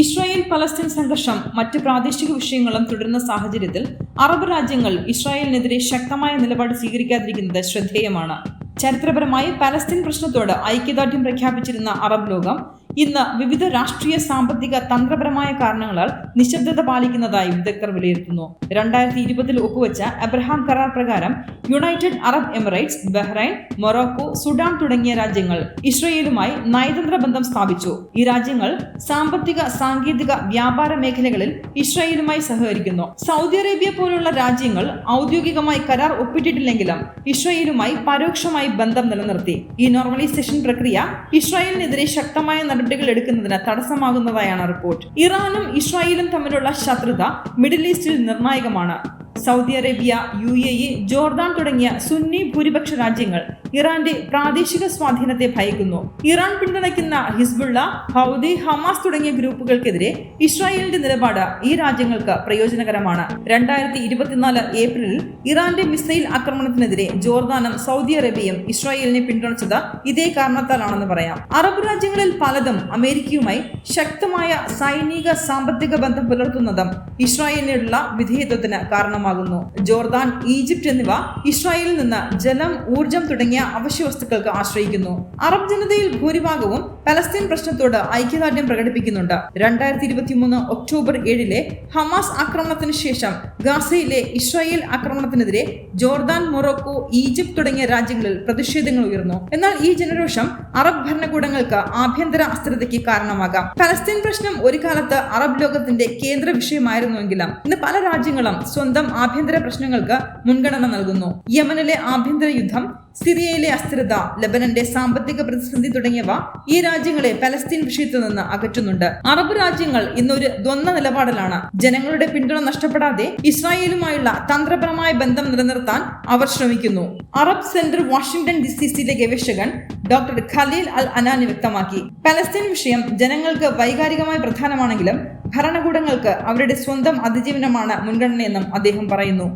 Israel Palestine സംഘർഷം മറ്റ് പ്രാദേശിക വിഷയങ്ങളും തുടരുന്ന സാഹചര്യത്തിൽ അറബ് രാജ്യങ്ങൾ ഇസ്രായേലിനെതിരെ ശക്തമായ നിലപാട് സ്വീകരിക്കാതിരിക്കുന്നത് ശ്രദ്ധേയമാണ്. ചരിത്രപരമായി പലസ്തീൻ പ്രശ്നത്തോട് ഐക്യദാർഢ്യം പ്രഖ്യാപിച്ചിരുന്ന അറബ് ലോകം ഇന്ന് വിവിധ രാഷ്ട്രീയ സാമ്പത്തിക തന്ത്രപരമായ കാരണങ്ങളാൽ നിശബ്ദത പാലിക്കുന്നതായി വിദഗ്ധർ വിലയിരുത്തുന്നു. രണ്ടായിരത്തി ഇരുപതിൽ ഒപ്പുവെച്ച അബ്രഹാം കരാർ പ്രകാരം United Arab Emirates Bahrain Morocco Sudan തുടങ്ങിയ രാജ്യങ്ങൾ ഇസ്രയേലുമായി നയതന്ത്ര ബന്ധം സ്ഥാപിച്ചു. ഈ രാജ്യങ്ങൾ സാമ്പത്തിക സാങ്കേതിക വ്യാപാര മേഖലകളിൽ ഇസ്രയേലുമായി സഹകരിക്കുന്നു. സൗദി അറേബ്യ പോലുള്ള രാജ്യങ്ങൾ ഔദ്യോഗികമായി കരാർ ഒപ്പിട്ടിട്ടില്ലെങ്കിലും ഇസ്രയേലുമായി പരോക്ഷമായി ബന്ധം നിലനിർത്തി. ഈ നോർമലൈസേഷൻ പ്രക്രിയ ഇസ്രായേലിനെതിരെ ശക്തമായ നടപടികൾ എടുക്കുന്നതിന് തടസ്സമാകുന്നതായാണ് റിപ്പോർട്ട്. ഇറാനും ഇസ്രായേലും തമ്മിലുള്ള ശത്രുത മിഡിൽ ഈസ്റ്റിൽ നിർണായകമാണ്. Saudi Arabia U A E Jordan തുടങ്ങിയ സുന്നി ഭൂരിപക്ഷ രാജ്യങ്ങൾ ഇറാന്റെ പ്രാദേശിക സ്വാധീനത്തെ ഭയക്കുന്നു. ഇറാൻ പിന്തുണയ്ക്കുന്ന ഹിസ്ബുള്ള ഹൗദി ഹമാസ് തുടങ്ങിയ ഗ്രൂപ്പുകൾക്കെതിരെ ഇസ്രായേലിന്റെ നിലപാട് ഈ രാജ്യങ്ങൾക്ക് പ്രയോജനകരമാണ്. രണ്ടായിരത്തി ഇരുപത്തിനാല് ഏപ്രിലിൽ ഇറാന്റെ മിസൈൽ ആക്രമണത്തിനെതിരെ ജോർദാനും സൗദി അറേബ്യയും ഇസ്രായേലിനെ പിന്തുണച്ചത് ഇതേ കാരണത്താലാണെന്ന് പറയാം. അറബ് രാജ്യങ്ങളിൽ പലതും അമേരിക്കയുമായി ശക്തമായ സൈനിക സാമ്പത്തിക ബന്ധം പുലർത്തുന്നതും ഇസ്രായേലിനുള്ള വിധേയത്വത്തിന് കാരണമാകുന്നു. ജോർദാൻ ഈജിപ്റ്റ് എന്നിവ ഇസ്രായേലിൽ നിന്ന് ജലം ഊർജം തുടങ്ങിയ അവശ്യ വസ്തുക്കൾക്ക് ആശ്രയിക്കുന്നു. അറബ് ജനതയിൽ ഭൂരിഭാഗവും പലസ്തീൻ പ്രശ്നത്തോട് ഐക്യദാർഢ്യം പ്രകടിപ്പിക്കുന്നുണ്ട്. രണ്ടായിരത്തി ഇരുപത്തിമൂന്ന് ഒക്ടോബർ ഏഴിലെ ഹമാസ് ആക്രമണത്തിന് ശേഷം ഗാസയിലെ ഇസ്രായേൽ ആക്രമണത്തിനെതിരെ ജോർദാൻ മൊറോക്കോ ഈജിപ്ത് തുടങ്ങിയ രാജ്യങ്ങളിൽ പ്രതിഷേധങ്ങൾ ഉയർന്നു. എന്നാൽ ഈ ജനരോഷം അറബ് ഭരണകൂടങ്ങൾക്ക് ആഭ്യന്തര അസ്ഥിരതയ്ക്ക് കാരണമാകാം. പലസ്തീൻ പ്രശ്നം ഒരു കാലത്ത് അറബ് ലോകത്തിന്റെ കേന്ദ്ര വിഷയമായിരുന്നുവെങ്കിലും ഇന്ന് പല രാജ്യങ്ങളും സ്വന്തം ആഭ്യന്തര പ്രശ്നങ്ങൾക്ക് മുൻഗണന നൽകുന്നു. യമനിലെ ആഭ്യന്തര യുദ്ധം സിറിയയിലെ അസ്ഥിരത ലബനന്റെ സാമ്പത്തിക പ്രതിസന്ധി തുടങ്ങിയവ ഈ രാജ്യങ്ങളെ പലസ്തീൻ വിഷയത്തിൽ നിന്ന് അകറ്റുന്നുണ്ട്. അറബ് രാജ്യങ്ങൾ ഇന്നൊരു ദ്വന്ദ്വ നിലപാടിലാണ്. ജനങ്ങളുടെ പിന്തുണ നഷ്ടപ്പെടാതെ ഇസ്രായേലുമായുള്ള തന്ത്രപരമായ ബന്ധം നിലനിർത്താൻ അവർ ശ്രമിക്കുന്നു. Arab Center Washington D C സിയിലെ ഗവേഷകൻ ഡോക്ടർ ഖലീൽ അൽ അനാനി വ്യക്തമാക്കി. പലസ്തീൻ വിഷയം ജനങ്ങൾക്ക് വൈകാരികമായി പ്രധാനമാണെങ്കിലും ഭരണകൂടങ്ങൾക്ക് അവരുടെ സ്വന്തം അതിജീവനമാണ് മുൻഗണനയെന്നും അദ്ദേഹം പറയുന്നു.